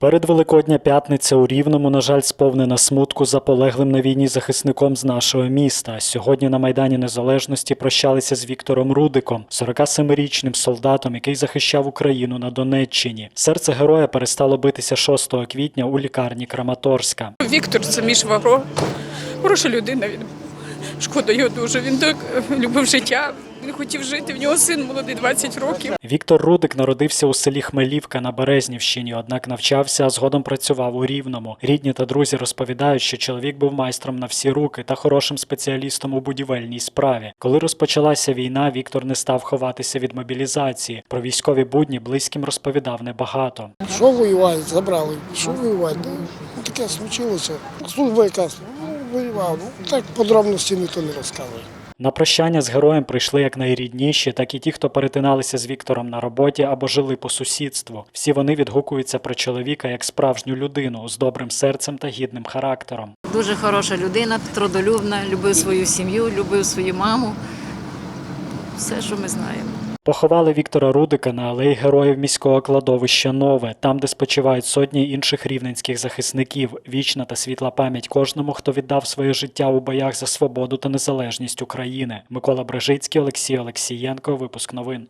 Перед Великодня п'ятниця у Рівному, на жаль, сповнена смутку за полеглим на війні захисником з нашого міста. Сьогодні на Майдані Незалежності прощалися з Віктором Рудиком, 47-річним солдатом, який захищав Україну на Донеччині. Серце героя перестало битися 6 квітня у лікарні Краматорська. Віктор це мій швагро. Хороша людина. Він шкода його дуже. Він так любив життя. Він хотів жити. В нього син молодий 20 років. Віктор Рудик народився у селі Хмелівка на Березнівщині, однак навчався, а згодом працював у Рівному. Рідні та друзі розповідають, що чоловік був майстром на всі руки та хорошим спеціалістом у будівельній справі. Коли розпочалася війна, Віктор не став ховатися від мобілізації. Про військові будні близьким розповідав небагато. Що воювати, забрали. Що воювати? Ну, таке случилося. Служба якась ну, воював. Ну, так подробності ніхто не розказує. На прощання з героєм прийшли як найрідніші, так і ті, хто перетиналися з Віктором на роботі або жили по сусідству. Всі вони відгукуються про чоловіка як справжню людину з добрим серцем та гідним характером. Дуже хороша людина, трудолюбна, любив свою сім'ю, любив свою маму. Все, що ми знаємо. Поховали Віктора Рудика на алеї героїв міського кладовища Нове, там, де спочивають сотні інших рівненських захисників. Вічна та світла пам'ять кожному, хто віддав своє життя у боях за свободу та незалежність України. Микола Брежицький, Олексій Олексієнко. Випуск новин.